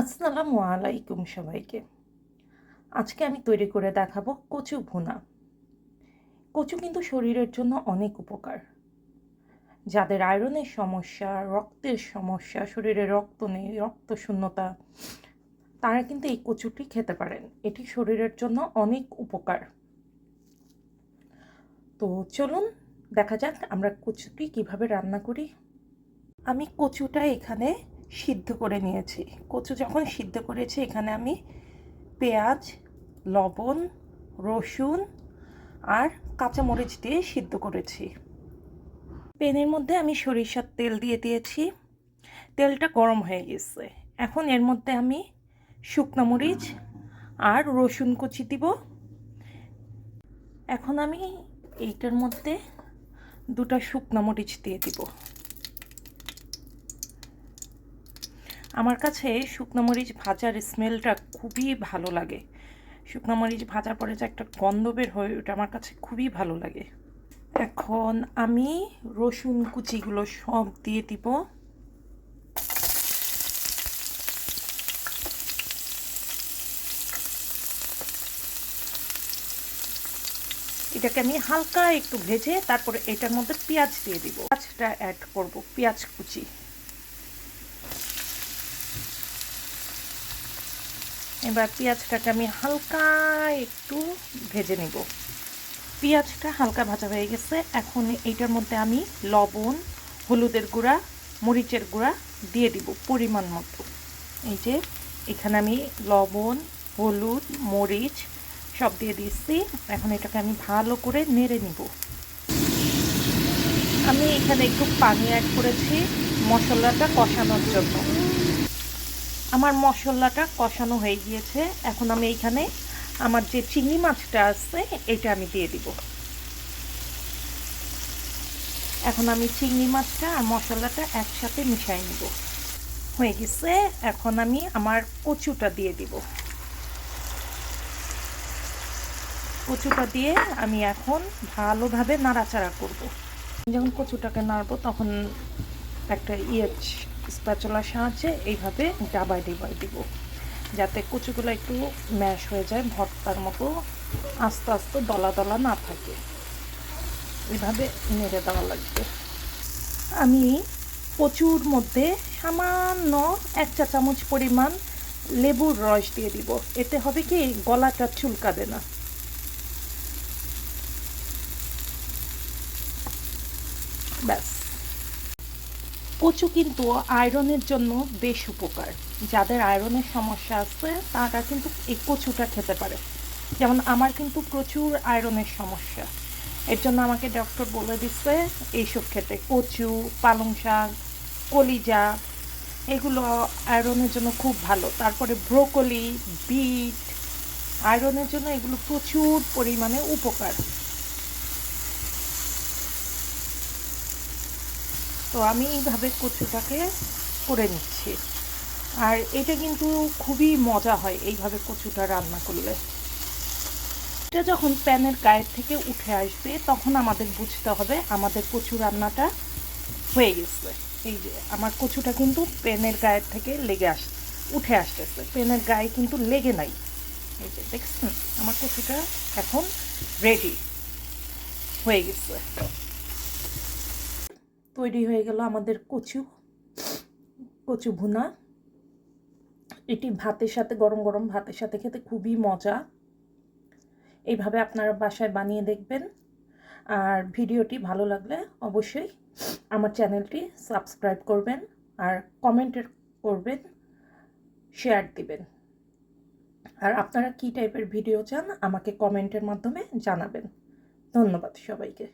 আসসালামু আলাইকুম সবাইকে। আজকে আমি তৈরি করে দেখাবো কচু ভুনা। কচু কিন্তু শরীরের জন্য অনেক উপকার। যাদের আয়রনের সমস্যা, রক্তের সমস্যা, শরীরে রক্ত নেই, রক্ত শূন্যতা, তারা কিন্তু এই কচুটি খেতে পারেন। এটি শরীরের জন্য অনেক উপকার। তো চলুন দেখা যাক আমরা কচুটি কীভাবে রান্না করি। আমি কচুটা এখানে সিদ্ধ করে নিয়েছি। কচু যখন সিদ্ধ করেছি, এখানে আমি পেঁয়াজ, লবণ, রসুন আর কাঁচামরিচ দিয়ে সিদ্ধ করেছি। প্যানের মধ্যে আমি সরিষার তেল দিয়ে দিয়েছি। তেলটা গরম হয়ে গেছে। এখন এর মধ্যে আমি শুকনো মরিচ আর রসুন কুচি দিব। এখন আমি এইটার মধ্যে দুটা শুকনো মরিচ দিয়ে দিব। আমার কাছে শুকনো মরিচ ভাজার স্মেলটা খুবই ভালো লাগে। শুকনো মরিচ ভাজার পরে যে একটা গন্ধ বের হয়, ওটা আমার কাছে খুবই ভালো লাগে। এখন আমি রসুন কুচিগুলো সব দিয়ে দিব। এটাকে আমি হালকা একটু ভেজে তারপরে এটার মধ্যে পেঁয়াজ দিয়ে দিব। পেঁয়াজটা অ্যাড করব, পেঁয়াজ কুচি। এবার পেঁয়াজটাকে আমি হালকা একটু ভেজে নিব। পেঁয়াজটা হালকা ভাজা হয়ে গেছে। এখন এইটার মধ্যে আমি লবণ, হলুদের গুঁড়া, মরিচের গুঁড়া দিয়ে দিব পরিমাণ মতো। এই যে এখানে আমি লবণ, হলুদ, মরিচ সব দিয়ে দিচ্ছি এখন এটাকে আমি ভালো করে নেড়ে নিব। আমি এখানে একটু পানি অ্যাড করেছি মশলাটা কষানোর জন্য। আমার মশলাটা কষানো হয়ে গিয়েছে। এখন আমি এইখানে আমার যে চিংড়ি মাছটা আছে, এটা আমি দিয়ে দিব। এখন আমি চিংড়ি মাছটা আর মশলাটা একসাথে মিশাই নিব। হয়ে গেছে। এখন আমি আমার কচুটা দিয়ে দিব। কচুটা দিয়ে আমি এখন ভালোভাবে নাড়াচাড়া করব। যখন কচুটাকে নাড়বো, তখন একটা ইয়ে স্প্যাচলার সাহায্যে এইভাবে ডাবায় ডিবাই দিব। যাতে কচুগুলো একটু ম্যাশ হয়ে যায়, ভর্তার মতো আস্তে আস্তে দলা দলা না থাকে। এভাবে নেড়ে দেওয়া লাগবে। আমি কচুর মধ্যে সামান্য এক চা চামচ পরিমাণ লেবুর রস দিয়ে দিব। এতে হবে কি, গলাটা চুলকাবে না। ব্যাস। কচু কিন্তু আয়রনের জন্য বেশ উপকার। যাদের আয়রনের সমস্যা আছে, তারা কিন্তু এই কচুটা খেতে পারে। যেমন আমার কিন্তু প্রচুর আয়রনের সমস্যা। এর জন্য আমাকে ডক্টর বলে দিচ্ছে, এইসব খেতে কচু, পালং শাক, কলিজা, এগুলো আয়রনের জন্য খুব ভালো। তারপরে ব্রোকলি, বিট, আয়রনের জন্য এগুলো প্রচুর পরিমাণে উপকার। তো আমি এইভাবে কচুটাকে করে নিচ্ছি। আর এটা কিন্তু খুবই মজা হয় এইভাবে কচুটা রান্না করলে। এটা যখন প্যানের গায়ের থেকে উঠে আসবে, তখন আমাদের বুঝতে হবে আমাদের কচু রান্নাটা হয়ে গেছে। এই যে, আমার কচুটা কিন্তু প্যানের গায়ের থেকে লেগে আস, উঠে আসতেছে। প্যানের গায়ে কিন্তু লেগে নাই। এই যে, দেখছেন? আমার কচুটা এখন রেডি হয়ে গেছে। তৈরি হয়ে গেল আমাদের কচু কচু ভুনা। এটি ভাতের সাথে, গরম গরম ভাতের সাথে খেতে খুবই মজা। এইভাবে আপনারা বাসায় বানিয়ে দেখবেন। আর ভিডিওটি ভালো লাগলে অবশ্যই আমার চ্যানেলটি সাবস্ক্রাইব করবেন আর কমেন্টের করবেন শেয়ার দিবেন। আর আপনারা কী টাইপের ভিডিও চান আমাকে কমেন্টের মাধ্যমে জানাবেন। ধন্যবাদ সবাইকে।